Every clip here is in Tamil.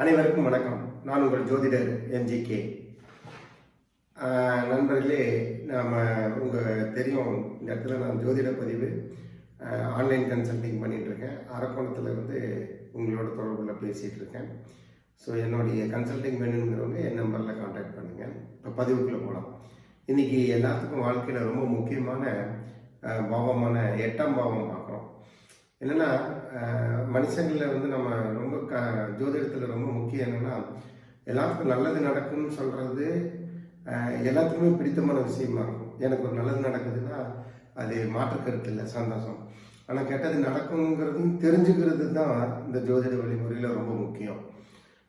அனைவருக்கும் வணக்கம். நான் உங்கள் ஜோதிடர் எம்ஜிகே நண்பர்களே நாம் உங்கள் தெரியும். இந்த இடத்துல நான் ஜோதிட பதிவு ஆன்லைன் கன்சல்டிங் பண்ணிகிட்ருக்கேன் அரக்கோணத்தில் வந்து உங்களோட தொடர்பில் பேசிகிட்ருக்கேன் ஸோ என்னுடைய கன்சல்டிங் வேணுங்கிறவங்க என் நம்பரில் காண்டாக்ட் பண்ணுங்கள் இப்போ பதிவுக்குள்ளே போகலாம் இன்றைக்கி எல்லாத்துக்கும் வாழ்க்கையில் ரொம்ப முக்கியமான பாவமான எட்டாம் பாவம் பார்க்குறோம். என்னென்னா மனுஷங்களில் வந்து நம்ம ரொம்ப க ஜோதிடத்தில் ரொம்ப முக்கியம் என்னென்னா எல்லாத்துக்கும் நல்லது நடக்கும்னு சொல்கிறது எல்லாத்துக்குமே பிடித்தமான விஷயமா இருக்கும். எனக்கு ஒரு நல்லது நடக்குதுன்னா அது மாற்று கருத்து இல்லை சந்தோஷம். ஆனால் கெட்டது நடக்குங்கிறதும் தெரிஞ்சுக்கிறது தான் இந்த ஜோதிட வழிமுறையில் ரொம்ப முக்கியம்.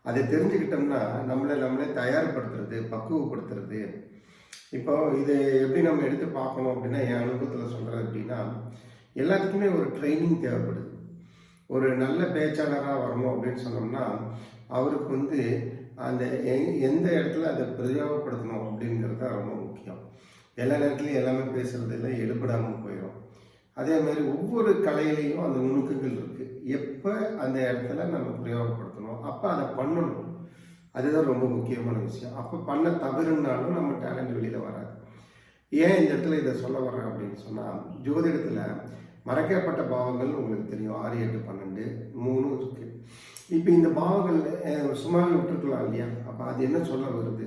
அதை தெரிஞ்சுக்கிட்டோம்னா நம்மளை நம்மளே தயார்படுத்துறது பக்குவப்படுத்துறது. இப்போ இதை எப்படி நம்ம எடுத்து பார்க்கணும் அப்படின்னா என் அனுபவத்தில் சொல்கிறது அப்படின்னா எல்லாத்துக்குமே ஒரு ட்ரைனிங் தேவைப்படுது. ஒரு நல்ல பேச்சாளராக வரணும் அப்படின்னு சொன்னோம்னா அவருக்கு வந்து அந்த எ- எந்த இடத்துல அதை பிரயோகப்படுத்தணும் அப்படிங்கிறது தான் ரொம்ப முக்கியம். எல்லா நேரத்துலையும் எல்லாமே பேசுகிறது இல்லை எடுபடாமல் போயிடும் அதே மாதிரி ஒவ்வொரு கலையிலையும் அந்த நுணுக்கங்கள் இருக்குது எப்போ அந்த இடத்துல நம்ம பிரயோகப்படுத்தணும்? அப்போ அதை பண்ணணும். அதுதான் ரொம்ப முக்கியமான விஷயம். அப்போ பண்ண தவறுனாலும் நம்ம டேலண்ட் வெளியில் வராது. ஏன் இந்த இடத்துல இதை சொல்ல வர்றேன் அப்படின்னு சொன்னால் ஜோதிடத்தில் மறைக்கப்பட்ட பாவங்கள் உங்களுக்கு தெரியும். ஆறு எட்டு பன்னெண்டு மூணு இருக்கு. இப்போ இந்த பாவங்கள் சும்மாவே விட்டுருக்கலாம் இல்லையா? அப்போ அது என்ன சொல்ல வருது?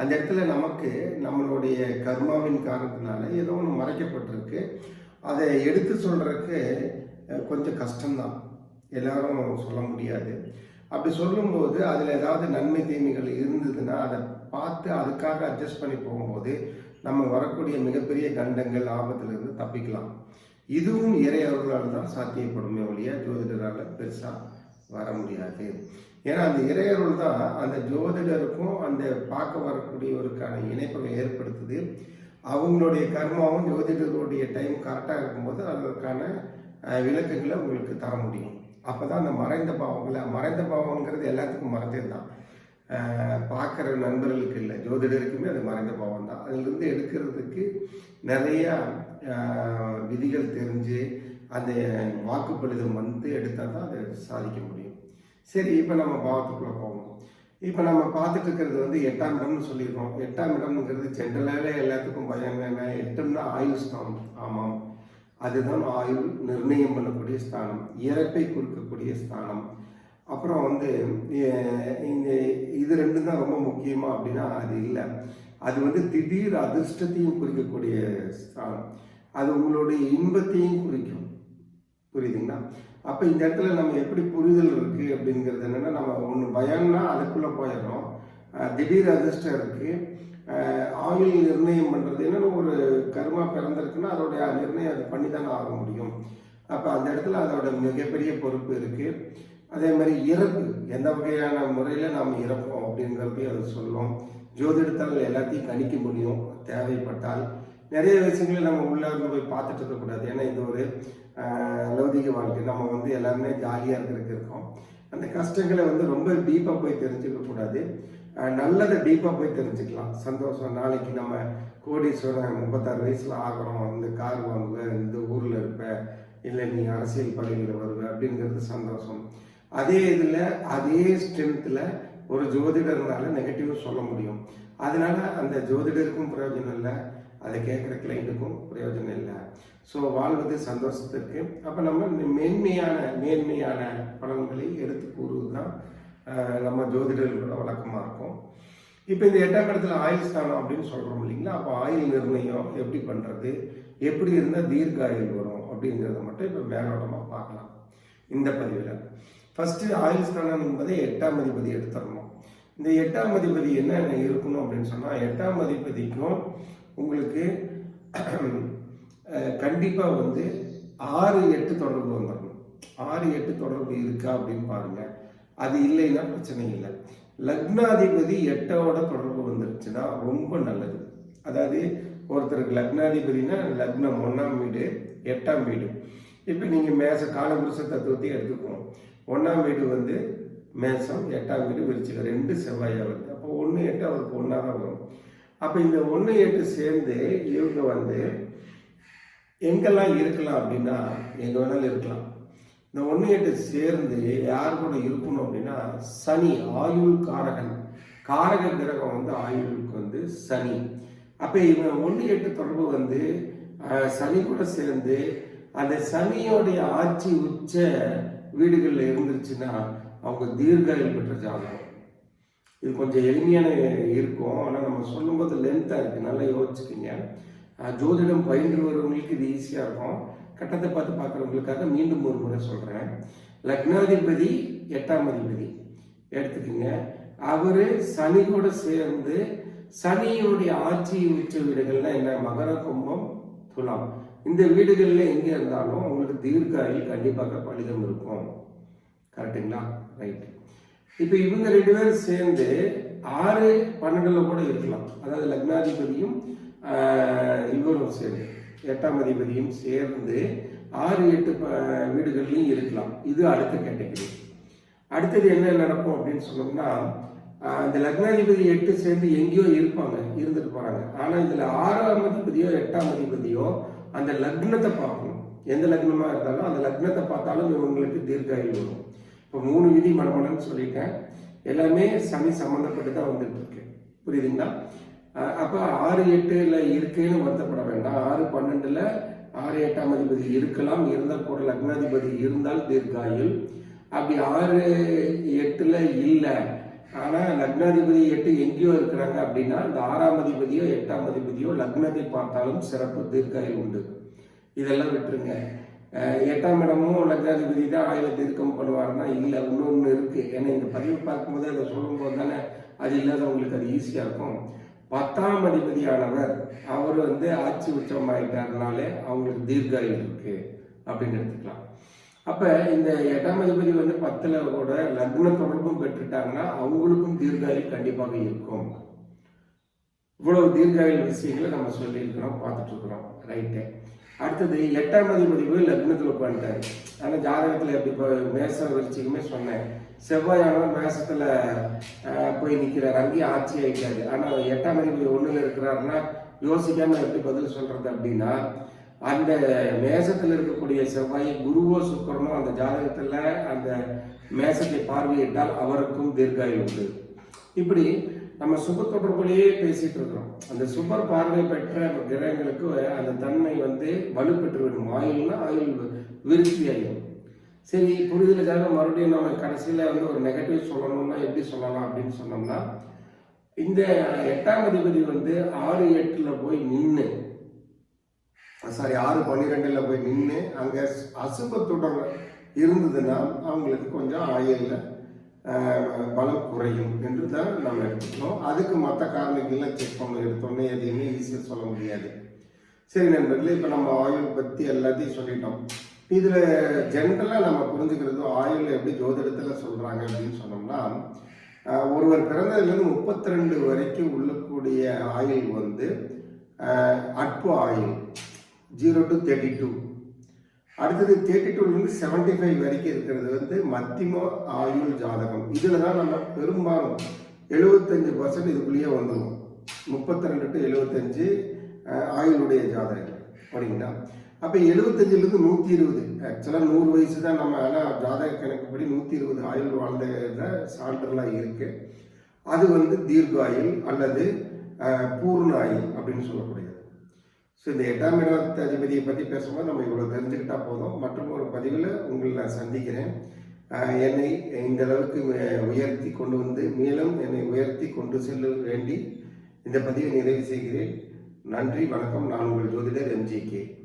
அந்த இடத்துல நமக்கு நம்மளுடைய கர்மாவின் காரணத்தினால ஏதோ ஒன்று மறைக்கப்பட்டிருக்கு. அதை எடுத்து சொல்கிறதுக்கு கொஞ்சம் கஷ்டம்தான். எல்லாரும் சொல்ல முடியாது. அப்படி சொல்லும்போது அதில் ஏதாவது நன்மை தீமைகள் இருந்ததுன்னா அதை பார்த்து அதுக்காக அட்ஜஸ்ட் பண்ணி போகும்போது நம்ம வரக்கூடிய மிகப்பெரிய கண்டங்கள் ஆபத்திலிருந்து தப்பிக்கலாம். இதுவும் இறையவர்களால் தான் சாத்தியப்படுமே ஒழிய ஜோதிடரால் பெருசாக வர முடியாது. ஏன்னா அந்த இறையருள் தான் அந்த ஜோதிடருக்கும் அந்த பார்க்க வரக்கூடியவருக்கான இணைப்பை ஏற்படுத்துது. அவங்களுடைய கர்மாவும் ஜோதிடருடைய டைம் கரெக்டாக இருக்கும்போது அதற்கான விளக்குகளை உங்களுக்கு தர முடியும். அப்போ தான் அந்த மறைந்த பாவங்களை மறைந்த பாவங்கிறது எல்லாத்துக்கும் மறைந்தது தான். பார்க்குற நண்பர்களுக்கு இல்லை ஜோதிடருக்குமே அது மறைந்த பாவம் தான். அதிலிருந்து எடுக்கிறதுக்கு நிறையா விதிகள் தெரிஞ்சு அந்த வாக்குப்பளிதம் வந்து எடுத்தால் தான் அதை சாதிக்க முடியும். சரி இப்போ நம்ம பாவத்துக்குள்ளே போவோம். இப்போ நம்ம பார்த்துட்டு இருக்கிறது வந்து எட்டாம் இடம்னு சொல்லியிருக்கோம். எட்டாம் இடம்ங்கிறது ஜென்ரலாகவே எல்லாத்துக்கும் பயம் என்ன எட்டம்னா ஆயுள் ஸ்தானம். ஆமாம். அதுதான் ஆயுள் நிர்ணயம் பண்ணக்கூடிய ஸ்தானம். இறப்பை குறிக்கக்கூடிய ஸ்தானம். அப்புறம் வந்து இந்த இது ரெண்டும் தான் ரொம்ப முக்கியமாக அப்படின்னா அது இல்லை. அது வந்து திடீர் அதிர்ஷ்டத்தையும் குறிக்கக்கூடிய ஸ்தானம். அது உங்களுடைய இன்பத்தையும் குறிக்கும். புரியுதுங்களா? அப்போ இந்த இடத்துல நம்ம எப்படி புரிதல் இருக்குது அப்படிங்கிறது என்னென்னா நம்ம ஒன்று பயம்னா அதுக்குள்ளே போயிடுறோம் திடீர் அதிர்ஷ்டம் இருக்குது ஆயுள் நிர்ணயம் பண்ணுறது என்னன்னா ஒரு கர்மா பிறந்திருக்குன்னா அதோடைய நிர்ணயம் அது பண்ணி தானே ஆக முடியும். அப்போ அந்த இடத்துல அதோட மிகப்பெரிய பொறுப்பு இருக்குது அதே மாதிரி இறப்பு எந்த வகையான முறையில் நாம் இறப்போம் அப்படிங்கிறதையும் அது சொல்லும். ஜோதிடத்தால் எல்லாத்தையும் கணிக்க முடியும். தேவைப்பட்டால் நிறைய விஷயங்களை நம்ம உள்ளே இருந்து போய் பார்த்துட்டு இருக்கக்கூடாது ஏன்னா இது ஒரு ஆஹ், லௌகிக வாழ்க்கை. நம்ம வந்து எல்லாருமே ஜாலியாக இருக்கிறதுக்கு இருக்கோம். அந்த கஷ்டங்களை வந்து ரொம்ப டீப்பாக போய் தெரிஞ்சுக்க கூடாது. நல்லதை டீப்பாக போய் தெரிஞ்சுக்கலாம். சந்தோஷம். நாளைக்கு நம்ம கோடீஸ்வரன் முப்பத்தாறு வயசில் ஆகிறோம் இந்த கார் வாங்குவேன் இந்த ஊரில் இருப்பேன் இல்லை நீ அரசியல் பதவியில் வருவ அப்படிங்கிறது சந்தோஷம். அதே இதில் அதே ஸ்ட்ரென்த்தில் ஒரு ஜோதிடர்னால நெகட்டிவ் சொல்ல முடியும். அதனால அந்த ஜோதிடருக்கும் பிரயோஜனம் இல்லை. அதை கேட்குற கிளைண்ட்டுக்கும் பிரயோஜனம் இல்லை. ஸோ வாழ்வது சந்தோஷத்திற்கு. அப்போ நம்ம மேன்மையான மேன்மையான பலன்களை எடுத்து கூறுவது தான் நம்ம ஜோதிடர்களோட வழக்கமாக இருக்கும். இப்போ இந்த எட்டாம் இடத்துல ஆயுள் ஸ்தானம் அப்படின்னு சொல்கிறோம் இல்லைங்களா? அப்போ ஆயுள் நிர்ணயம் எப்படி பண்ணுறது எப்படி இருந்தால் தீர்க்க வரும் அப்படிங்கிறத மட்டும் இப்போ மேலோட்டமாக பார்க்கலாம். இந்த பதிவில். ஃபஸ்ட்டு ஆயுள் ஸ்தானம் என்பதை எட்டாம் அதிபதி எடுத்துடணும். இந்த எட்டாம் அதிபதி என்ன இருக்கணும் அப்படின்னு சொன்னால் எட்டாம் அதிபதிக்கும் உங்களுக்கு கண்டிப்பாக வந்து ஆறு எட்டு தொடர்பு வந்துடணும். ஆறு எட்டு தொடர்பு இருக்கா அப்படின்னு பாருங்கள் அது இல்லைன்னா பிரச்சனை இல்லை. லக்னாதிபதி எட்டோட தொடர்பு வந்துருச்சுன்னா ரொம்ப நல்லது. அதாவது ஒருத்தருக்கு லக்னாதிபதினா லக்னம் ஒன்றாம் வீடு எட்டாம் வீடு. இப்போ நீங்கள் மேச காலபுருஷ தத்துவத்தை எடுத்துக்குவோம் ஒன்றாம் வீடு வந்து மேசம் எட்டாம் வீடு விரிச்சிக்க ரெண்டு செவ்வாயாக வருது அப்போ ஒன்று எட்டு அவருக்கு ஒன்றா தான் வரும். அப்போ இந்த ஒன்று எட்டு சேர்ந்து இவங்க வந்து எங்கெல்லாம் இருக்கலாம் அப்படின்னா எங்கே வேணாலும் இருக்கலாம். இந்த ஒன்று எட்டு சேர்ந்து யார் கூட இருக்கணும் அப்படின்னா சனி ஆயுள் காரகன். காரக கிரகம் வந்து ஆயுளுக்கு வந்து சனி. அப்போ இவன் ஒன்று எட்டு தொடர்பு வந்து சனி கூட சேர்ந்து அந்த சனியோடைய ஆட்சி உச்ச வீடுகளில் இருந்துச்சுன்னா அவங்க தீர்காயில் பெற்ற ஜாதகம். இது கொஞ்சம் எளிமையான இருக்கும். ஆனால் நம்ம சொல்லும்போது லென்த்தாக இருக்குது நல்லா யோசிச்சுக்கிங்க. ஜோதிடம் பயின்று வருவங்களுக்கு இது ஈஸியாக இருக்கும். கட்டத்தை பார்த்து பார்க்குறவங்களுக்காக மீண்டும் ஒரு முறை சொல்கிறேன் லக்னாதிபதி எட்டாம் அதிபதி. எடுத்துக்கோங்க. அவர் சனி கூட சேர்ந்து சனியுடைய ஆட்சி உச்ச வீடுகள்னா என்ன? மகர கும்பம் துலாம். இந்த வீடுகளில் எங்கே இருந்தாலும் உங்களுக்கு தீர்க்காயில் கண்டிப்பாக பலிதம் இருக்கும். கரெக்டுங்களா ரைட் இப்போ இவங்க ரெண்டு பேரும் சேர்ந்து ஆறு பன்னெண்டுல கூட இருக்கலாம். அதாவது லக்னாதிபதியும் இவரும் சேர்ந்து எட்டாம் அதிபதியும் சேர்ந்து ஆறு எட்டு ப- வீடுகள்லையும் இருக்கலாம். இது அடுத்த கேட்டகரி. அடுத்தது என்ன நடக்கும் அப்படின்னு சொன்னோம்னா இந்த லக்னாதிபதி எட்டு சேர்ந்து எங்கேயோ இருப்பாங்க இருந்துட்டு போறாங்க. ஆனா இதுல ஆறாம் அதிபதியோ எட்டாம் அதிபதியோ அந்த லக்னத்தை பார்க்கணும். எந்த லக்னமா இருந்தாலும் அந்த லக்னத்தை பார்த்தாலும் இவங்களுக்கு தீர்க்காயில் வரும். இப்போ மூணு விதி மனமனன்னு சொல்லிட்டேன். எல்லாமே சனி சம்மந்தப்பட்டு தான் வந்துட்டு இருக்கு புரியுதுங்களா அப்போ ஆறு எட்டுல இருக்குன்னு வருத்தப்பட வேண்டாம். ஆறு பன்னெண்டுல ஆறு எட்டாம் அதிபதி இருக்கலாம். இருந்தால் கூட லக்னாதிபதி இருந்தால் தீர்க்காயில். அப்படி ஆறு எட்டுல இல்லை. ஆனால் லக்னாதிபதி எட்டு எங்கேயோ இருக்கிறாங்க அப்படின்னா இந்த ஆறாம் அதிபதியோ எட்டாம் அதிபதியோ லக்னத்தை பார்த்தாலும் சிறப்பு தீர்க்காயில் உண்டு. இதெல்லாம் விட்டுருங்க. எட்டாம் இடமும் லக்னாதிபதி தான் ஆயுள தீர்க்கம் பண்ணுவாருன்னா இல்லை இன்னொன்று இருக்கு. ஏன்னா இந்த பதிவு பார்க்கும்போது அதை சொல்லும்போது தானே அது இல்லாதவங்களுக்கு அது ஈஸியாக இருக்கும். பத்தாம் அதிபதியானவர் அவர் வந்து ஆட்சி உச்சம் ஆகிட்டாருனாலே அவங்களுக்கு தீர்க்காயுள் இருக்கு. அப்படின்னு எடுத்துக்கலாம். அப்ப இந்த எட்டாம் அதிபதி வந்து பத்துல கூட லக்ன தொடர்பும் பெற்றுட்டாங்கன்னா அவங்களுக்கும் தீர்க்காயுள் கண்டிப்பாக இருக்கும். இவ்வளவு தீர்க்காயுள் விஷயங்களை நம்ம சொல்லியிருக்கிறோம் பார்த்துட்டு இருக்கிறோம். ரைட்டு. அடுத்தது எட்டாம் அதிபதி லக்னத்தில் உட்காந்துட்டார் ஆனால் ஜாதகத்தில் எப்படி இப்போ மேசம் வரிச்சிக்குமே சொன்னேன். செவ்வாயானவர் மேசத்தில் போய் நிற்கிறார் அங்கேயும் ஆட்சி ஆகிட்டாரு ஆனால் எட்டாம் அதிபதி ஒன்றில் இருக்கிறாருன்னா யோசிக்காமல் எப்படி பதில் சொல்கிறது அப்படின்னா அந்த மேசத்தில் இருக்கக்கூடிய செவ்வாயை குருவோ சுக்கரனோ அந்த ஜாதகத்தில் அந்த மேசத்தை பார்வையிட்டால் அவருக்கும் தீர்காயு உண்டு இப்படி நம்ம சுப தொடர்புலேயே பேசிட்டு இருக்கிறோம். அந்த சுபர் பார்வை பெற்ற கிரகங்களுக்கு அந்த தன்மை வந்து வலுப்பெற்று விடும் ஆயுள்னா ஆயுள் விருத்தி ஆகும் சரி புரிதலுக்காக மறுபடியும் நம்ம கடைசியில் வந்து ஒரு நெகட்டிவ் சொல்லணும்னா எப்படி சொல்லலாம் அப்படின்னு சொன்னோம்னா இந்த எட்டாம் அதிபதி வந்து ஆறு எட்டுல போய் நின்று சாரி ஆறு பன்னிரெண்டுல போய் நின்று அங்க அசுபத்துடன் இருந்ததுன்னா அவங்களுக்கு கொஞ்சம் ஆயுள்ல பலம் குறையும் என்று தான் நம்ம எடுத்துக்கணும். அதுக்கு மற்ற காரணங்கள்லாம் செக் பண்ண எடுத்தோன்னே எதையுமே ஈஸியாக சொல்ல முடியாது. சரி நண்பர்களே இப்போ நம்ம ஆயுள் பற்றி எல்லாத்தையும் சொல்லிட்டோம். இதில் ஜென்ரலாக நம்ம புரிஞ்சுக்கிறது ஆயுள் எப்படி ஜோதிடத்தில் சொல்கிறாங்க அப்படின்னு சொன்னோம்னா ஒருவர் பிறந்ததுலேருந்து முப்பத்தி ரெண்டு வரைக்கும் உள்ளக்கூடிய ஆயுள் வந்து அட்பு ஆயுள் ஜீரோ டு தேர்ட்டி டூ அடுத்தது தேர்ட்டி டூலேருந்து செவன்டி ஃபைவ் வரைக்கும் இருக்கிறது வந்து மத்திம ஆயுள் ஜாதகம். இதில் தான் நம்ம பெரும்பாலும் எழுபத்தஞ்சு பர்சன்ட் இதுக்குள்ளேயே வந்துடும் முப்பத்தி ரெண்டு டு எழுபத்தஞ்சு ஆயுளுடைய ஜாதகம் அப்படிங்களா அப்போ எழுபத்தஞ்சிலிருந்து நூற்றி இருபது. ஆக்சுவலாக நூறு வயசு தான் நம்ம ஆனால் ஜாதக கணக்குப்படி நூற்றி இருபது ஆயுள் வாழ்ந்த சான்றெல்லாம் இருக்குது அது வந்து தீர்க்காயுள் அல்லது பூர்ண ஆயுள் அப்படின்னு சொல்லக்கூடிய ஸோ இந்த எட்டாம் இடத்து அதிபதியை பற்றி பேசும்போது நம்ம இவ்வளோ தெரிஞ்சுக்கிட்டால் போதும். மற்றும் ஒரு பதிவில் உங்களை நான் சந்திக்கிறேன். என்னை இந்த அளவுக்கு உய- உயர்த்தி கொண்டு வந்து மேலும் என்னை உயர்த்தி கொண்டு செல்ல வேண்டி இந்த பதிவை நிறைவு செய்கிறேன். நன்றி வணக்கம். நான் உங்கள் ஜோதிடர் எம்ஜி கே.